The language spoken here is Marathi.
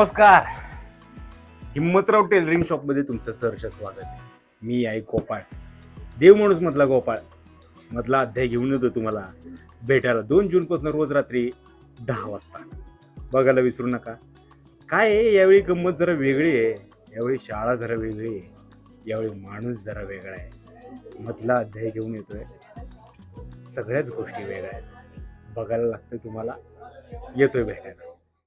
नमस्कार. हिम्मतराव टेलरिंग शॉपमध्ये तुमचं सहर्ष स्वागत आहे. मी आहे गोपाळ. देव माणूस मधला गोपाळ. मधला अध्याय घेऊन येतो तुम्हाला. भेटायला दोन जूनपासून रोज रात्री दहा वाजता. बघायला विसरू नका. काय आहे? यावेळी गंमत जरा वेगळी आहे. यावेळी शाळा जरा वेगळी आहे. यावेळी माणूस जरा वेगळा आहे. मधला अध्याय घेऊन येतोय. सगळ्याच गोष्टी वेगळ्या आहेत. बघायला लागतं तुम्हाला. येतोय भेटायला.